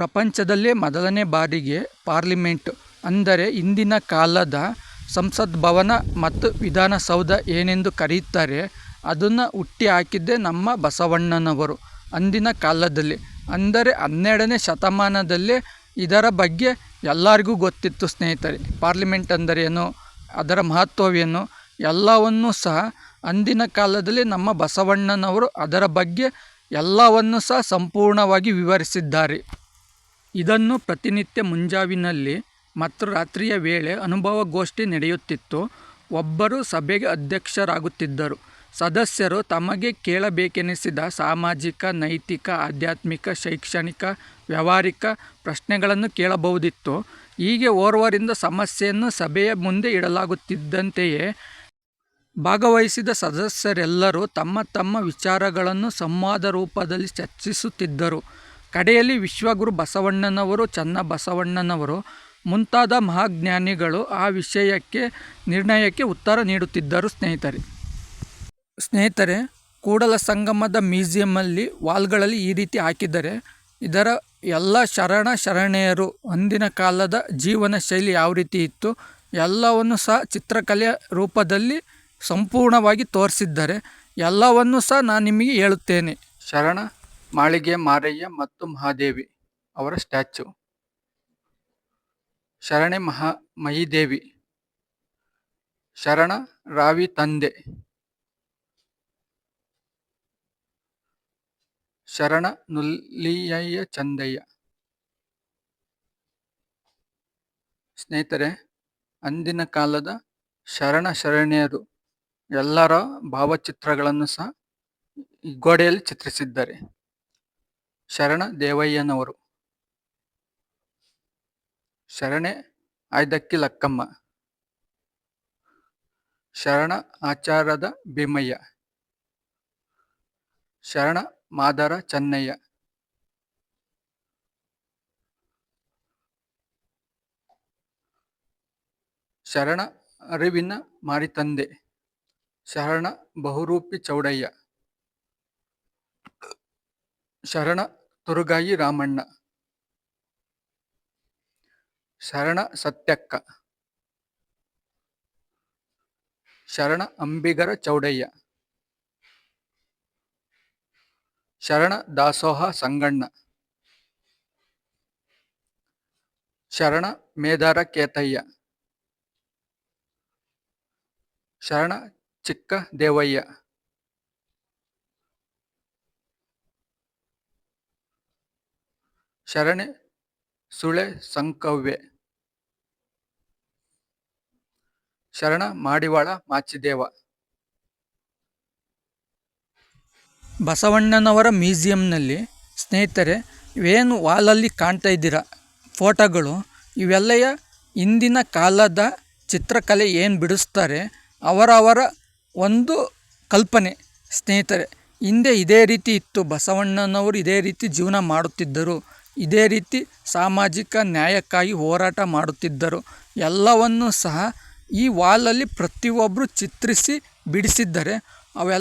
ಪ್ರಪಂಚದಲ್ಲೇ ಮೊದಲನೇ ಬಾರಿಗೆ ಪಾರ್ಲಿಮೆಂಟ್ ಅಂದರೆ ಇಂದಿನ ಕಾಲದ ಸಂಸತ್ ಭವನ ಮತ್ತು ವಿಧಾನಸೌಧ ಏನೆಂದು ಕರೆಯುತ್ತಾರೆ, ಅದನ್ನು ಹುಟ್ಟಿ ಹಾಕಿದ್ದೇ ನಮ್ಮ ಬಸವಣ್ಣನವರು ಅಂದಿನ ಕಾಲದಲ್ಲಿ. ಅಂದರೆ ಹನ್ನೆರಡನೇ ಶತಮಾನದಲ್ಲೇ ಇದರ ಬಗ್ಗೆ ಎಲ್ಲರಿಗೂ ಗೊತ್ತಿತ್ತು ಸ್ನೇಹಿತರೆ. ಪಾರ್ಲಿಮೆಂಟ್ ಅಂದರೇನು ಅದರ ಮಹತ್ವವೇನು, ಎಲ್ಲವನ್ನೂ ಸಹ ಅಂದಿನ ಕಾಲದಲ್ಲಿ ನಮ್ಮ ಬಸವಣ್ಣನವರು ಅದರ ಬಗ್ಗೆ ಎಲ್ಲವನ್ನೂ ಸಹ ಸಂಪೂರ್ಣವಾಗಿ ವಿವರಿಸಿದ್ದಾರೆ. ಇದನ್ನು ಪ್ರತಿನಿತ್ಯ ಮುಂಜಾವಿನಲ್ಲಿ ಮತ್ತು ರಾತ್ರಿಯ ವೇಳೆ ಅನುಭವಗೋಷ್ಠಿ ನಡೆಯುತ್ತಿತ್ತು. ಒಬ್ಬರು ಸಭೆಗೆ ಅಧ್ಯಕ್ಷರಾಗುತ್ತಿದ್ದರು. ಸದಸ್ಯರು ತಮಗೆ ಕೇಳಬೇಕೆನಿಸಿದ ಸಾಮಾಜಿಕ, ನೈತಿಕ, ಆಧ್ಯಾತ್ಮಿಕ, ಶೈಕ್ಷಣಿಕ, ವ್ಯಾವಹಾರಿಕ ಪ್ರಶ್ನೆಗಳನ್ನು ಕೇಳಬಹುದಿತ್ತು. ಹೀಗೆ ಓರ್ವರಿಂದ ಸಮಸ್ಯೆಯನ್ನು ಸಭೆಯ ಮುಂದೆ ಇಡಲಾಗುತ್ತಿದ್ದಂತೆಯೇ ಭಾಗವಹಿಸಿದ ಸದಸ್ಯರೆಲ್ಲರೂ ತಮ್ಮ ತಮ್ಮ ವಿಚಾರಗಳನ್ನು ಸಂವಾದ ರೂಪದಲ್ಲಿ ಚರ್ಚಿಸುತ್ತಿದ್ದರು. ಕಡೆಯಲ್ಲಿ ವಿಶ್ವಗುರು ಬಸವಣ್ಣನವರು ಚನ್ನಬಸವಣ್ಣನವರು ಮುಂತಾದ ಮಹಾಜ್ಞಾನಿಗಳು ಆ ವಿಷಯಕ್ಕೆ, ನಿರ್ಣಯಕ್ಕೆ ಉತ್ತರ ನೀಡುತ್ತಿದ್ದರು ಸ್ನೇಹಿತರೆ. ಸ್ನೇಹಿತರೆ, ಕೂಡಲ ಸಂಗಮದ ಮ್ಯೂಸಿಯಮಲ್ಲಿ ವಾಲ್ಗಳಲ್ಲಿ ಈ ರೀತಿ ಹಾಕಿದ್ದಾರೆ ಇದರ ಎಲ್ಲ ಶರಣ ಶರಣೆಯರು ಅಂದಿನ ಕಾಲದ ಜೀವನ ಶೈಲಿ ಯಾವ ರೀತಿ ಇತ್ತು ಎಲ್ಲವನ್ನು ಸಹ ಚಿತ್ರಕಲೆಯ ರೂಪದಲ್ಲಿ ಸಂಪೂರ್ಣವಾಗಿ ತೋರಿಸಿದ್ದಾರೆ ಎಲ್ಲವನ್ನು ಸಹ ನಾನು ನಿಮಗೆ ಹೇಳುತ್ತೇನೆ. ಶರಣ ಮಾಳಿಗೆ, ಮಾರಯ್ಯ ಮತ್ತು ಮಹಾದೇವಿ ಅವರ ಸ್ಟ್ಯಾಚು. ಶರಣೆ ಮಹಾ, ಮಹಿದೇವಿ. ಶರಣ ರಾವಿ ತಂದೆ. ಶರಣ ನುಲ್ಲಿಯಯ್ಯ ಚಂದಯ್ಯ. ಸ್ನೇಹಿತರೆ, ಅಂದಿನ ಕಾಲದ ಶರಣ ಶರಣೆಯರು ಎಲ್ಲರ ಭಾವಚಿತ್ರಗಳನ್ನು ಸಹ ಗೋಡೆಯಲ್ಲಿ ಚಿತ್ರಿಸಿದ್ದಾರೆ. ಶರಣ ದೇವಯ್ಯನವರು. ಶರಣೆ ಆಯ್ದಕ್ಕಿ ಲಕ್ಕಮ್ಮ. ಶರಣ ಆಚಾರದ ಭೀಮಯ್ಯ. ಶರಣ ಮಾದರ ಚನ್ನಯ್ಯ. ಶರಣ ಅರಿವಿನ ಮಾರಿತಂದೆ. ಶರಣ ಬಹುರೂಪಿ ಚೌಡಯ್ಯ. ಶರಣ ತುರುಗಾಯಿ ರಾಮಣ್ಣ. ಶರಣ ಸತ್ಯಕ್ಕ. ಶರಣ ಅಂಬಿಗರ ಚೌಡಯ್ಯ. ಶರಣ ದಾಸೋಹ ಸಂಗಣ್ಣ. ಶರಣ ಮೇದಾರ ಕೇತಯ್ಯ. ಶರಣ ಚಿಕ್ಕ ದೇವಯ್ಯ. ಶರಣೆ, ಸುಳೆ, ಸಂಕವ್ಯೆ. ಶರಣ ಮಾಡಿವಾಳ ಮಾಚಿದೇವ. ಬಸವಣ್ಣನವರ ಮ್ಯೂಸಿಯಂನಲ್ಲಿ ಸ್ನೇಹಿತರೆ, ಇವೇನು ವಾಲಲ್ಲಿ ಕಾಣ್ತಾ ಇದ್ದೀರಾ? ಫೋಟೋಗಳು, ಇವೆಲ್ಲೆಯ ಇಂದಿನ ಕಾಲದ ಚಿತ್ರಕಲೆ ಏನು ಬಿಡಿಸ್ತಾರೆ? ಅವರವರ ಒಂದು ಕಲ್ಪನೆ. ಸ್ನೇಹಿತರೆ, ಹಿಂದೆ ಇದೇ ರೀತಿ ಇತ್ತು. ಬಸವಣ್ಣನವರು ಇದೇ ರೀತಿ ಜೀವನ ಮಾಡುತ್ತಿದ್ದರು. ಇದೇ ರೀತಿ ಸಾಮಾಜಿಕ ನ್ಯಾಯಕ್ಕಾಗಿ ಹೋರಾಟ ಮಾಡುತ್ತಿದ್ದರು. ಎಲ್ಲವನ್ನೂ ಸಹ ಈ ವಾಲಲ್ಲಿ ಪ್ರತಿಯೊಬ್ಬರು ಚಿತ್ರಿಸಿ ಬಿಡಿಸಿದ್ದಾರೆ ಅವೆಲ್ಲ